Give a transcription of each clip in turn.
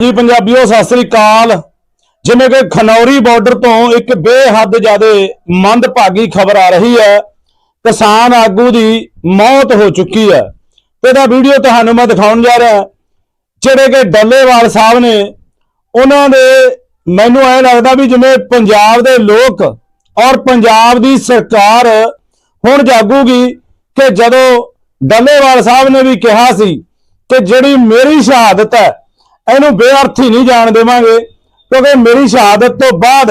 ਜੀ ਪੰਜਾਬੀਓ, ਸਤਿ ਸ੍ਰੀ ਅਕਾਲ। ਜਿਵੇਂ ਕਿ ਖਨੌਰੀ ਬਾਰਡਰ ਤੋਂ ਇੱਕ ਬੇਹੱਦ ਜ਼ਿਆਦਾ ਮੰਦਭਾਗੀ ਖਬਰ ਆ ਰਹੀ ਹੈ। ਕਿਸਾਨ ਆਗੂ ਦੀ ਮੌਤ ਹੋ ਚੁੱਕੀ ਹੈ। ਇਹਦਾ ਵੀਡੀਓ ਤੁਹਾਨੂੰ ਮੈਂ ਦਿਖਾਉਣ ਜਾ ਰਿਹਾ। ਜਿਹੜੇ ਕਿ ਡੱਲੇਵਾਲ ਸਾਹਿਬ ਨੇ, ਉਹਨਾਂ ਦੇ ਮੈਨੂੰ ਐ ਲੱਗਦਾ ਵੀ ਜਿਵੇਂ ਪੰਜਾਬ ਦੇ ਲੋਕ ਔਰ ਪੰਜਾਬ ਦੀ ਸਰਕਾਰ ਹੁਣ ਜਾਗੂਗੀ ਕਿ ਜਦੋਂ ਡੱਲੇਵਾਲ ਸਾਹਿਬ ਨੇ ਵੀ ਕਿਹਾ ਸੀ ਕਿ ਜਿਹੜੀ ਮੇਰੀ ਸ਼ਹਾਦਤ ਹੈ ਇਹਨੂੰ ਬੇਅਰਥੀ ਨਹੀਂ ਜਾਣ ਦੇਵਾਂਗੇ ਕਿਉਂਕਿ ਮੇਰੀ ਸ਼ਹਾਦਤ ਤੋਂ ਬਾਅਦ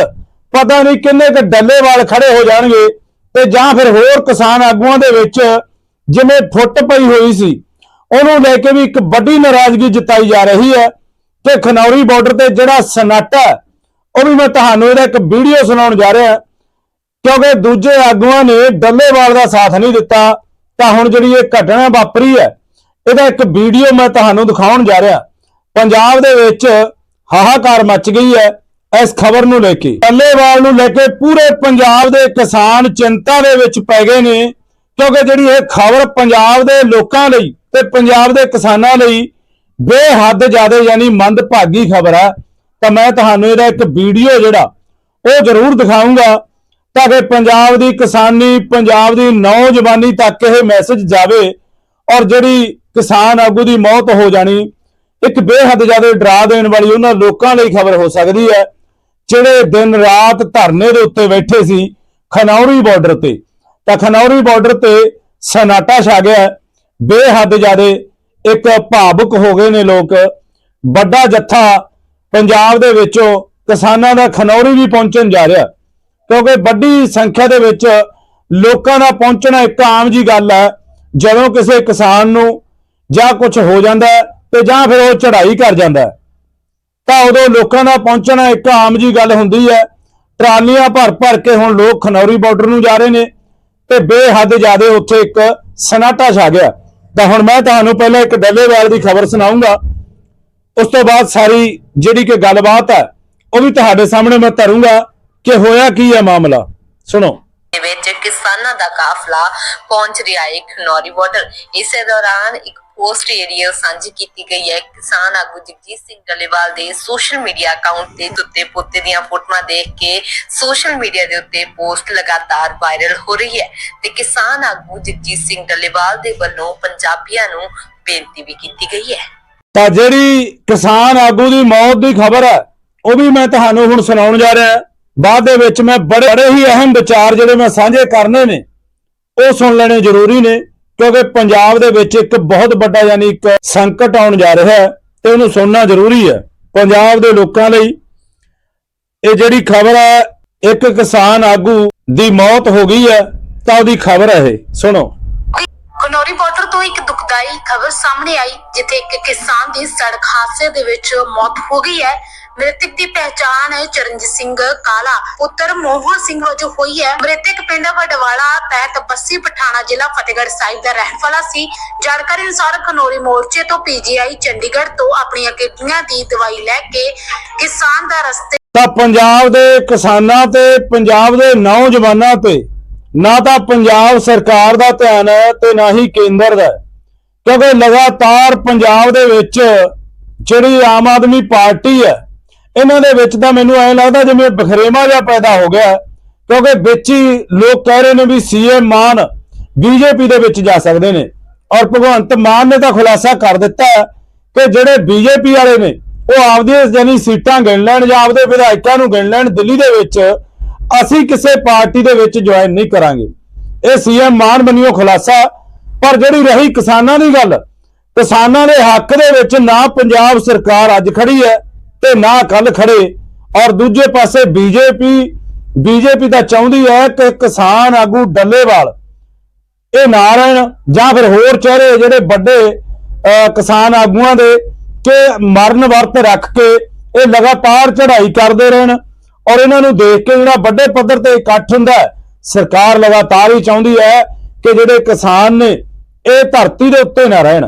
ਪਤਾ ਨਹੀਂ ਕਿੰਨੇ ਕੁ ਡੱਲੇਵਾਲ ਖੜੇ ਹੋ ਜਾਣਗੇ ਤੇ ਜਾਂ ਫਿਰ ਹੋਰ ਕਿਸਾਨ ਆਗੂਆਂ ਦੇ ਵਿੱਚ ਜਿਵੇਂ ਫੁੱਟ ਪਈ ਹੋਈ ਸੀ ਉਹਨੂੰ ਲੈ ਕੇ ਵੀ ਇੱਕ ਵੱਡੀ ਨਾਰਾਜ਼ਗੀ ਜਤਾਈ ਜਾ ਰਹੀ ਹੈ ਕਿ ਖਨੌਰੀ ਬਾਰਡਰ ਤੇ ਜਿਹੜਾ ਸਨਾਟਾ ਹੈ, ਉਹ ਵੀ ਮੈਂ ਤੁਹਾਨੂੰ ਇਹਦਾ ਇੱਕ ਵੀਡੀਓ ਸੁਣਾਉਣ ਜਾ ਰਿਹਾ ਕਿਉਂਕਿ ਦੂਜੇ ਆਗੂਆਂ ਨੇ ਡੱਲੇਵਾਲ ਦਾ ਸਾਥ ਨਹੀਂ ਦਿੱਤਾ ਤਾਂ ਹੁਣ ਜਿਹੜੀ ਇਹ ਘਟਨਾ ਵਾਪਰੀ ਹੈ ਇਹਦਾ ਇੱਕ ਵੀਡੀਓ ਮੈਂ ਤੁਹਾਨੂੰ ਦਿਖਾਉਣ ਜਾ ਰਿਹਾ। ਪੰਜਾਬ ਦੇ ਵਿੱਚ ਹਾਹਾਕਾਰ ਮਚ ਗਈ ਹੈ ਇਸ ਖਬਰ ਨੂੰ ਲੈ ਕੇ। ਡੱਲੇਵਾਲ ਨੂੰ ਲੈ ਕੇ ਪੂਰੇ ਪੰਜਾਬ ਦੇ ਕਿਸਾਨ ਚਿੰਤਾ ਦੇ ਵਿੱਚ ਪੈ ਗਏ ਨੇ, ਕਿਉਂਕਿ ਜਿਹੜੀ ਇਹ ਖਬਰ ਪੰਜਾਬ ਦੇ ਲੋਕਾਂ ਲਈ ਤੇ ਪੰਜਾਬ ਦੇ ਕਿਸਾਨਾਂ ਲਈ ਬੇਹੱਦ ਜ਼ਿਆਦਾ ਯਾਨੀ ਮੰਦਭਾਗੀ ਖਬਰ ਹੈ ਤਾਂ ਮੈਂ ਤੁਹਾਨੂੰ ਇਹਦਾ ਇੱਕ ਵੀਡੀਓ ਜਿਹੜਾ, ਉਹ ਜ਼ਰੂਰ ਦਿਖਾਊਂਗਾ, ਤਾਂ ਕਿ ਪੰਜਾਬ ਦੀ ਕਿਸਾਨੀ, ਪੰਜਾਬ ਦੀ ਨੌਜਵਾਨੀ ਤੱਕ ਇਹ ਮੈਸੇਜ ਜਾਵੇ ਔਰ ਜਿਹੜੀ ਕਿਸਾਨ ਆਗੂ ਦੀ ਮੌਤ ਹੋ ਜਾਣੀ ਇੱਕ ਬੇਹੱਦ ਜ਼ਿਆਦਾ ਡਰਾ ਦੇਣ ਵਾਲੀ ਉਹਨਾਂ ਲੋਕਾਂ ਲਈ ਖਬਰ ਹੋ ਸਕਦੀ ਹੈ, ਜਿਹੜੇ ਦਿਨ ਰਾਤ ਧਰਨੇ ਦੇ ਉੱਤੇ ਬੈਠੇ ਸੀ ਖਨੌਰੀ ਬਾਰਡਰ ਤੇ। ਤਾਂ ਖਨੌਰੀ ਬਾਰਡਰ ਤੇ ਸਨਾਟਾ ਛਾ ਗਿਆ, ਬੇਹੱਦ ਜ਼ਿਆਦਾ ਇੱਕ ਭਾਵੁਕ ਹੋ ਗਏ ਨੇ ਲੋਕ। ਵੱਡਾ ਜੱਥਾ ਪੰਜਾਬ ਦੇ ਵਿੱਚੋਂ ਕਿਸਾਨਾਂ ਦਾ ਖਨੌਰੀ ਵੀ ਪਹੁੰਚਣ ਜਾ ਰਿਹਾ। ਕਿਉਂਕਿ ਵੱਡੀ ਸੰਖਿਆ ਦੇ ਵਿੱਚ ਲੋਕਾਂ ਦਾ ਪਹੁੰਚਣਾ ਇੱਕ ਆਮ ਜੀ ਗੱਲ ਹੈ, ਜਦੋਂ ਕਿਸੇ ਕਿਸਾਨ ਨੂੰ ਜਾਂ ਕੁਝ ਹੋ ਜਾਂਦਾ ਤੇ ਜਾਂ ਫਿਰ ਉਹ ਚੜ੍ਹਾਈ ਕਰ ਜਾਂਦਾ ਤਾਂ ਉਦੋਂ ਲੋਕਾਂ ਦਾ ਪਹੁੰਚਣਾ ਇੱਕ ਆਮ ਜੀ ਗੱਲ ਹੁੰਦੀ ਹੈ। ਟਰਾਲੀਆਂ ਭਰ ਭਰ ਕੇ ਹੁਣ ਲੋਕ ਖਨੌਰੀ ਬਾਰਡਰ ਨੂੰ ਜਾ ਰਹੇ ਨੇ ਤੇ ਬੇਹੱਦ ਜ਼ਿਆਦੇ ਉੱਥੇ ਇੱਕ ਸਨਾਟਾ ਛਾ ਗਿਆ। ਤਾਂ ਹੁਣ ਮੈਂ ਤੁਹਾਨੂੰ ਪਹਿਲਾਂ ਇੱਕ ਡੱਲੇਵਾਲ ਦੀ ਖਬਰ ਸੁਣਾਉਂਗਾ। ਉਸ ਤੋਂ ਬਾਅਦ ਸਾਰੀ ਜਿਹੜੀ ਕਿ ਗੱਲਬਾਤ ਹੈ, ਉਹ ਵੀ ਤੁਹਾਡੇ ਸਾਹਮਣੇ ਮੈਂ ਧਰੂੰਗਾ ਕਿ ਹੋਇਆ ਕੀ ਹੈ ਮਾਮਲਾ। ਸੁਣੋ। ਵਿੱਚ ਕਿਸਾਨਾਂ ਦਾ ਕਾਫਲਾ ਪਹੁੰਚ ਰਿਹਾ ਹੈ ਖਨੌਰੀ ਬਾਰਡਰ ਇਸੇ ਦੌਰਾਨ ਇੱਕ ਪੋਸਟ ਏਰੀਆ ਸਾਂਝੀ ਕੀਤੀ ਗਈ ਹੈ। ਕਿਸਾਨ ਆਗੂ ਜਗਜੀਤ ਸਿੰਘ ਡੱਲੇਵਾਲ ਦੇ ਸੋਸ਼ਲ ਮੀਡੀਆ ਅਕਾਊਂਟ ਤੇ ਉੱਤੇ ਪੋਤੇ ਦੀਆਂ ਫੋਟੋਆਂ ਦੇਖ ਕੇ ਸੋਸ਼ਲ ਮੀਡੀਆ ਦੇ ਉੱਤੇ ਪੋਸਟ ਲਗਾਤਾਰ ਵਾਇਰਲ ਹੋ ਰਹੀ ਹੈ ਤੇ ਕਿਸਾਨ ਆਗੂ ਜਗਜੀਤ ਸਿੰਘ ਡੱਲੇਵਾਲ ਦੇ ਵੱਲੋਂ ਪੰਜਾਬੀਆਂ ਨੂੰ ਬੇਨਤੀ ਵੀ ਕੀਤੀ ਗਈ ਹੈ। ਤਾਂ ਜਿਹੜੀ ਕਿਸਾਨ ਆਗੂ ਦੀ ਮੌਤ ਦੀ ਖਬਰ ਹੈ, ਉਹ ਵੀ ਮੈਂ ਤੁਹਾਨੂੰ ਹੁਣ ਸੁਣਾਉਣ ਜਾ ਰਿਹਾ ਬਾਅਦ ਦੇ ਵਿੱਚ ਮੈਂ ਬੜੇ ਬੜੇ ਹੀ ਅਹਿਮ ਵਿਚਾਰ ਜਿਹੜੇ ਮੈਂ ਸਾਂਝੇ ਕਰਨੇ ਨੇ, ਉਹ ਸੁਣ ਲੈਣੇ ਜ਼ਰੂਰੀ ਨੇ। ਕਿਉਂਕਿ ਪੰਜਾਬ ਦੇ ਵਿੱਚ ਇੱਕ ਬਹੁਤ ਵੱਡਾ ਯਾਨੀ ਇੱਕ ਸੰਕਟ ਆਉਣ ਜਾ ਰਿਹਾ ਹੈ ਤੇ ਉਹਨੂੰ ਸੁਣਨਾ ਜ਼ਰੂਰੀ ਹੈ। ਪੰਜਾਬ ਦੇ ਲੋਕਾਂ ਲਈ ਇਹ ਜਿਹੜੀ ਖਬਰ ਹੈ, ਇੱਕ ਕਿਸਾਨ ਆਗੂ ਦੀ ਮੌਤ ਹੋ ਗਈ ਹੈ, ਤਾਂ ਉਹਦੀ ਖਬਰ ਹੈ ਇਹ। ਸੁਣੋ। ਖਨੌਰੀ ਬਾਰਡਰ ਤੋਂ ਇੱਕ ਦੁਖਦਾਈ ਖਬਰ ਸਾਹਮਣੇ ਆਈ, ਜਿੱਥੇ ਇੱਕ ਕਿਸਾਨ ਦੀ ਸੜਕ ਹਾਦਸੇ ਦੇ ਵਿੱਚ ਮੌਤ ਹੋ ਗਈ ਹੈ। ਮ੍ਰਿਤਕ ਦੀ ਪਹਿਚਾਣ ਚਰਨਜੀਤ ਸਿੰਘ ਕਾਲਾ, ਪੁੱਤਰ ਮੋਹਨ ਸਿੰਘ ਵਜੋਂ ਹੋਈ ਹੈ। ਮ੍ਰਿਤਕ ਪਿੰਡ ਵਡਵਾਲਾ ਤਹਿਤ ਬੱਸੀ ਪਠਾਣਾ ਜ਼ਿਲ੍ਹਾ ਫਤਿਹਗੜ੍ਹ ਸਾਹਿਬ ਦਾ ਰਹਿਣ ਵਾਲਾ ਸੀ। ਜਾਣਕਾਰੀ ਅਨੁਸਾਰ ਖਨੋਰੀ ਮੋਰਚੇ ਤੋਂ ਪੀਜੀਆਈ ਚੰਡੀਗੜ੍ਹ ਤੋਂ ਆਪਣੀਆਂ ਕਿਡਨੀਆਂ ਦੀ ਦਵਾਈ ਲੈ ਕੇ ਕਿਸਾਨ ਦਾ ਰਸਤੇ ਤਾਂ ਪੰਜਾਬ ਦੇ ਕਿਸਾਨਾਂ ਤੇ ਪੰਜਾਬ ਦੇ ਨੌਜਵਾਨਾਂ ਤੇ ਨਾ ਤਾਂ ਪੰਜਾਬ ਸਰਕਾਰ ਦਾ ਧਿਆਨ ਹੈ ਤੇ ਨਾ ਹੀ ਕੇਂਦਰ ਦਾ ਕਿਉਂਕਿ ਲਗਾਤਾਰ ਪੰਜਾਬ ਦੇ ਵਿੱਚ ਜਿਹੜੀ ਆਮ ਆਦਮੀ ਪਾਰਟੀ ਹੈ, ਇਹਨਾਂ ਦੇ ਵਿੱਚ ਤਾਂ ਮੈਨੂੰ ਐਂ ਲੱਗਦਾ ਜਿਵੇਂ ਬਖਰੇਵਾ ਜਿਹਾ ਪੈਦਾ ਹੋ ਗਿਆ ਕਿਉਂਕਿ ਵਿੱਚ ਹੀ ਲੋਕ ਕਹਿ ਰਹੇ ਨੇ ਵੀ ਸੀਐਮ ਮਾਨ ਬੀਜੇਪੀ ਦੇ ਵਿੱਚ ਜਾ ਸਕਦੇ ਨੇ। ਔਰ ਭਗਵੰਤ ਮਾਨ ਨੇ ਤਾਂ ਖੁਲਾਸਾ ਕਰ ਦਿੱਤਾ ਕਿ ਜਿਹੜੇ ਬੀਜੇਪੀ ਵਾਲੇ ਨੇ, ਉਹ ਆਪਦੀਆਂ ਜਾਨੀ ਸੀਟਾਂ ਗਿਣ ਲੈਣ ਜਾਂ ਆਪਦੇ ਵਿਧਾਇਕਾਂ ਨੂੰ ਗਿਣ ਲੈਣ ਦਿੱਲੀ ਦੇ ਵਿੱਚ ਅਸੀਂ ਕਿਸੇ ਪਾਰਟੀ ਦੇ ਵਿੱਚ ਜੁਆਇਨ ਨਹੀਂ ਕਰਾਂਗੇ। ਇਹ ਸੀਐਮ ਮਾਨ ਬਣਿਓ ਖੁਲਾਸਾ, ਪਰ ਜਿਹੜੀ ਰਹੀ ਕਿਸਾਨਾਂ ਦੀ ਗੱਲ, ਕਿਸਾਨਾਂ ਦੇ ਹੱਕ ਦੇ ਵਿੱਚ ਨਾ ਪੰਜਾਬ ਸਰਕਾਰ ਅੱਜ ਖੜੀ ਹੈ ਤੇ ਨਾ ਕੱਲ ਖੜੇ। ਔਰ ਦੂਜੇ ਪਾਸੇ ਬੀਜੇਪੀ ਬੀਜੇਪੀ ਤਾਂ ਚਾਹੁੰਦੀ ਹੈ ਕਿ ਕਿਸਾਨ ਆਗੂ ਡੱਲੇਵਾਲ ਇਹ ਨਾ ਰਹਿਣ, ਜਾਂ ਫਿਰ ਹੋਰ ਚਿਹਰੇ ਜਿਹੜੇ ਵੱਡੇ ਕਿਸਾਨ ਆਗੂਆਂ ਦੇ, ਕਿ ਮਰਨ ਵਰਤ ਰੱਖ ਕੇ ਇਹ ਲਗਾਤਾਰ ਚੜ੍ਹਾਈ ਕਰਦੇ ਰਹਿਣ। ਔਰ ਇਹਨਾਂ ਨੂੰ ਦੇਖ ਕੇ ਜਿਹੜਾ ਵੱਡੇ ਪੱਧਰ ਤੇ ਇਕੱਠ ਹੁੰਦਾ ਸਰਕਾਰ ਲਗਾਤਾਰ ਹੀ ਚਾਹੁੰਦੀ ਹੈ ਕਿ ਜਿਹੜੇ ਕਿਸਾਨ ਨੇ, ਇਹ ਧਰਤੀ ਦੇ ਉੱਤੇ ਨਾ ਰਹਿਣ।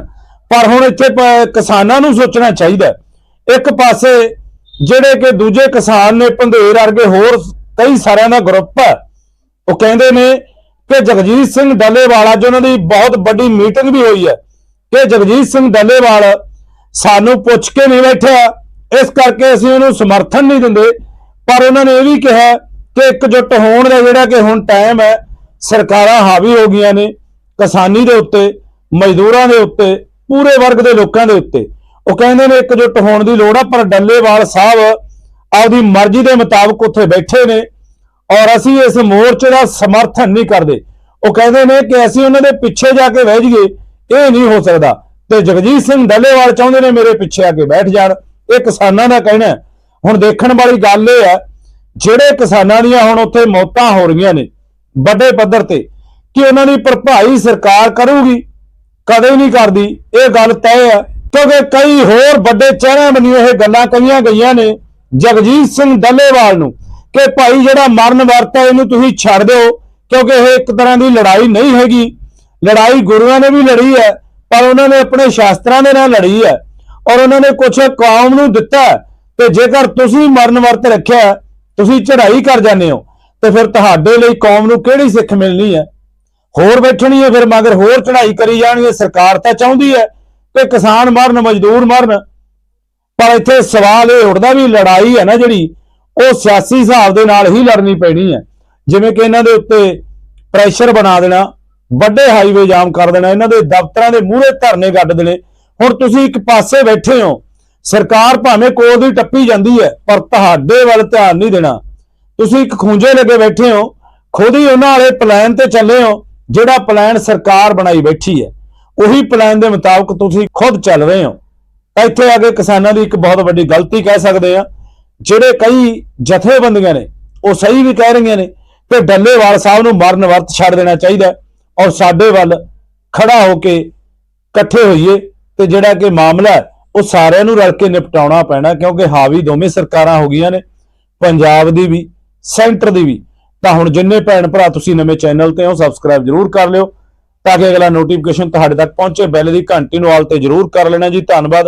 ਪਰ ਹੁਣ ਇੱਥੇ ਪ- ਕਿਸਾਨਾਂ ਨੂੰ ਸੋਚਣਾ ਚਾਹੀਦਾ ਇੱਕ ਪਾਸੇ ਜਿਹੜੇ ਕਿ ਦੂਜੇ ਕਿਸਾਨ ਨੇ ਪੰਧੇਰ ਵਰਗੇ ਹੋਰ ਕਈ ਸਾਰਿਆਂ ਦਾ ਗਰੁੱਪ ਹੈ, ਉਹ ਕਹਿੰਦੇ ਨੇ ਕਿ ਜਗਜੀਤ ਸਿੰਘ ਡੱਲੇਵਾਲ ਅੱਜ ਉਹਨਾਂ ਦੀ ਬਹੁਤ ਵੱਡੀ ਮੀਟਿੰਗ ਵੀ ਹੋਈ ਹੈ ਕਿ ਜਗਜੀਤ ਸਿੰਘ ਡੱਲੇਵਾਲ ਸਾਨੂੰ ਪੁੱਛ ਕੇ ਨਹੀਂ ਬੈਠਿਆ। ਇਸ ਕਰਕੇ ਅਸੀਂ ਉਹਨੂੰ ਸਮਰਥਨ ਨਹੀਂ ਦਿੰਦੇ। ਪਰ ਉਹਨਾਂ ਨੇ ਇਹ ਵੀ ਕਿਹਾ ਕਿ ਇਕਜੁੱਟ ਹੋਣ ਦਾ ਜਿਹੜਾ ਕਿ ਹੁਣ ਟਾਈਮ ਹੈ, ਸਰਕਾਰਾਂ ਹਾਵੀ ਹੋ ਗਈਆਂ ਨੇ ਕਿਸਾਨੀ ਦੇ ਉੱਤੇ, ਮਜ਼ਦੂਰਾਂ ਦੇ ਉੱਤੇ, ਪੂਰੇ ਵਰਗ ਦੇ ਲੋਕਾਂ ਦੇ ਉੱਤੇ। ਉਹ ਕਹਿੰਦੇ ਨੇ ਇਕਜੁੱਟ ਹੋਣ ਦੀ ਲੋੜ ਆ, ਪਰ ਡੱਲੇਵਾਲ ਸਾਹਿਬ ਆਪਦੀ ਮਰਜ਼ੀ ਦੇ ਮੁਤਾਬਕ ਉੱਥੇ ਬੈਠੇ ਨੇ ਔਰ ਅਸੀਂ ਇਸ ਮੋਰਚੇ ਦਾ ਸਮਰਥਨ ਨਹੀਂ ਕਰਦੇ। ਉਹ ਕਹਿੰਦੇ ਨੇ ਕਿ ਅਸੀਂ ਉਹਨਾਂ ਦੇ ਪਿੱਛੇ ਜਾ ਕੇ ਬਹਿ ਜਾਈਏ, ਇਹ ਨਹੀਂ ਹੋ ਸਕਦਾ। ਤੇ ਜਗਜੀਤ ਸਿੰਘ ਡੱਲੇਵਾਲ ਚਾਹੁੰਦੇ ਨੇ ਮੇਰੇ ਪਿੱਛੇ ਆ ਕੇ ਬੈਠ ਜਾਣ। ਇਹ ਕਿਸਾਨਾਂ ਦਾ ਕਹਿਣਾ ਹੁਣ ਦੇਖਣ ਵਾਲੀ ਗੱਲ ਇਹ ਹੈ, ਜਿਹੜੇ ਕਿਸਾਨਾਂ ਦੀਆਂ ਹੁਣ ਉੱਥੇ ਮੌਤਾਂ ਹੋ ਰਹੀਆਂ ਨੇ ਵੱਡੇ ਪੱਧਰ ਤੇ, ਕਿ ਉਹਨਾਂ ਦੀ ਭਰਪਾਈ ਸਰਕਾਰ ਕਰੂਗੀ, ਕਦੇ ਨਹੀਂ ਕਰਦੀ, ਇਹ ਗੱਲ ਤੈਅ ਹੈ, ਕਿਉਂਕਿ ਕਈ ਹੋਰ ਵੱਡੇ ਚਿਹਰਿਆਂ ਬਣੀ ਇਹ ਗੱਲਾਂ ਕਹੀਆਂ ਗਈਆਂ ਨੇ, ਜਗਜੀਤ ਸਿੰਘ ਡੱਲੇਵਾਲ ਨੂੰ, ਕਿ ਭਾਈ ਜਿਹੜਾ ਮਰਨ ਵਰਤ ਹੈ, ਇਹਨੂੰ ਤੁਸੀਂ ਛੱਡ ਦਿਓ, ਕਿਉਂਕਿ ਇਹ ਇੱਕ ਤਰ੍ਹਾਂ ਦੀ ਲੜਾਈ ਨਹੀਂ ਹੈਗੀ। ਲੜਾਈ ਗੁਰੂਆਂ ਨੇ ਵੀ ਲੜੀ ਹੈ, ਪਰ ਉਹਨਾਂ ਨੇ ਆਪਣੇ ਸ਼ਾਸਤਰਾਂ ਦੇ ਨਾਲ ਲੜੀ ਹੈ, ਔਰ ਉਹਨਾਂ ਨੇ ਕੁਝ ਕੌਮ ਨੂੰ ਦਿੱਤਾ ਤੇ ਜੇਕਰ ਤੁਸੀਂ ਮਰਨ ਵਰਤ ਰੱਖਿਆ ਤੁਸੀਂ ਚੜ੍ਹਾਈ ਕਰ ਜਾਂਦੇ ਹੋ, ਤੇ ਫਿਰ ਤੁਹਾਡੇ ਲਈ ਕੌਮ ਨੂੰ ਕਿਹੜੀ ਸਿੱਖ ਮਿਲਣੀ ਹੈ? ਹੋਰ ਬੈਠਣੀ ਹੈ ਫਿਰ, ਮਗਰ ਹੋਰ ਚੜ੍ਹਾਈ ਕਰੀ ਜਾਣੀ ਹੈ, ਸਰਕਾਰ ਤਾਂ ਚਾਹੁੰਦੀ ਹੈ ਕਿ ਕਿਸਾਨ ਮਰਨ, ਮਜ਼ਦੂਰ ਮਰਨ। ਪਰ ਇੱਥੇ ਸਵਾਲ ਇਹ ਉੱਠਦਾ ਵੀ ਲੜਾਈ ਹੈ ਨਾ ਜਿਹੜੀ, ਉਹ ਸਿਆਸੀ ਹਿਸਾਬ ਦੇ ਨਾਲ ਹੀ ਲੜਨੀ ਪੈਣੀ ਹੈ। ਜਿਵੇਂ ਕਿ ਇਹਨਾਂ ਦੇ ਉੱਤੇ ਪ੍ਰੈਸ਼ਰ ਬਣਾ ਦੇਣਾ, ਵੱਡੇ ਹਾਈਵੇ ਜਾਮ ਕਰ ਦੇਣਾ, ਇਹਨਾਂ ਦੇ ਦਫ਼ਤਰਾਂ ਦੇ ਮੂਹਰੇ ਧਰਨੇ ਗੱਡ ਦੇਣੇ। ਹੁਣ ਤੁਸੀਂ ਇੱਕ ਪਾਸੇ ਬੈਠੇ ਹੋ ਸਰਕਾਰ ਭਾਵੇਂ ਕੋਲ ਦੀ ਟੱਪੀ ਜਾਂਦੀ ਹੈ ਪਰ ਤੁਹਾਡੇ ਵੱਲ ਧਿਆਨ ਨਹੀਂ ਦੇਣਾ। ਤੁਸੀਂ ਇੱਕ ਖੂੰਜੇ ਲੱਗੇ ਬੈਠੇ ਹੋ ਖੁਦ ਹੀ ਉਹਨਾਂ ਵਾਲੇ ਪਲਾਨ ਤੇ ਚੱਲੇ ਹੋ ਜਿਹੜਾ ਪਲਾਨ ਸਰਕਾਰ ਬਣਾਈ ਬੈਠੀ ਹੈ। ਉਹੀ ਪਲਾਨ ਦੇ ਮੁਤਾਬਕ ਤੁਸੀਂ ਖੁਦ ਚੱਲ ਰਹੇ ਹੋ। ਤਾਂ ਇੱਥੇ ਆ ਕੇ ਕਿਸਾਨਾਂ ਦੀ ਇੱਕ ਬਹੁਤ ਵੱਡੀ ਗਲਤੀ ਕਹਿ ਸਕਦੇ ਆ ਜਿਹੜੇ ਕਈ ਜਥੇਬੰਦੀਆਂ ਨੇ ਉਹ ਸਹੀ ਵੀ ਕਹਿ ਰਹੀਆਂ ਨੇ ਕਿ ਡੱਲੇਵਾਲ ਸਾਹਿਬ ਨੂੰ ਮਰਨ ਵਰਤ ਛੱਡ ਦੇਣਾ ਚਾਹੀਦਾ ਔਰ ਸਾਡੇ ਵੱਲ ਖੜਾ ਹੋ ਕੇ ਇਕੱਠੇ ਹੋਈਏ ਤੇ ਜਿਹੜਾ ਕਿ ਮਾਮਲਾ ਹੈ, ਉਹ ਸਾਰਿਆਂ ਨੂੰ ਰਲ ਕੇ ਨਿਪਟਾਉਣਾ ਪੈਣਾ, ਕਿਉਂਕਿ ਹਾਵੀ ਦੋਵੇਂ ਸਰਕਾਰਾਂ ਹੋ ਗਈਆਂ ਨੇ, ਪੰਜਾਬ ਦੀ ਵੀ, ਸੈਂਟਰ ਦੀ ਵੀ। ਤਾਂ ਹੁਣ ਜਿੰਨੇ ਭੈਣ ਭਰਾ ਤੁਸੀਂ ਨਵੇਂ ਚੈਨਲ ਤੇ ਹੋ, ਸਬਸਕ੍ਰਾਈਬ ਜਰੂਰ ਕਰ ਲਿਓ, ਤਾਂ ਕਿ ਅਗਲਾ ਨੋਟੀਫਿਕੇਸ਼ਨ ਤੁਹਾਡੇ ਤੱਕ ਪਹੁੰਚੇ, ਬੈਲ ਦੀ ਘੰਟੀ ਨੂੰ ਆਲ ਤੇ ਜਰੂਰ ਕਰ ਲੈਣਾ ਜੀ। ਧੰਨਵਾਦ।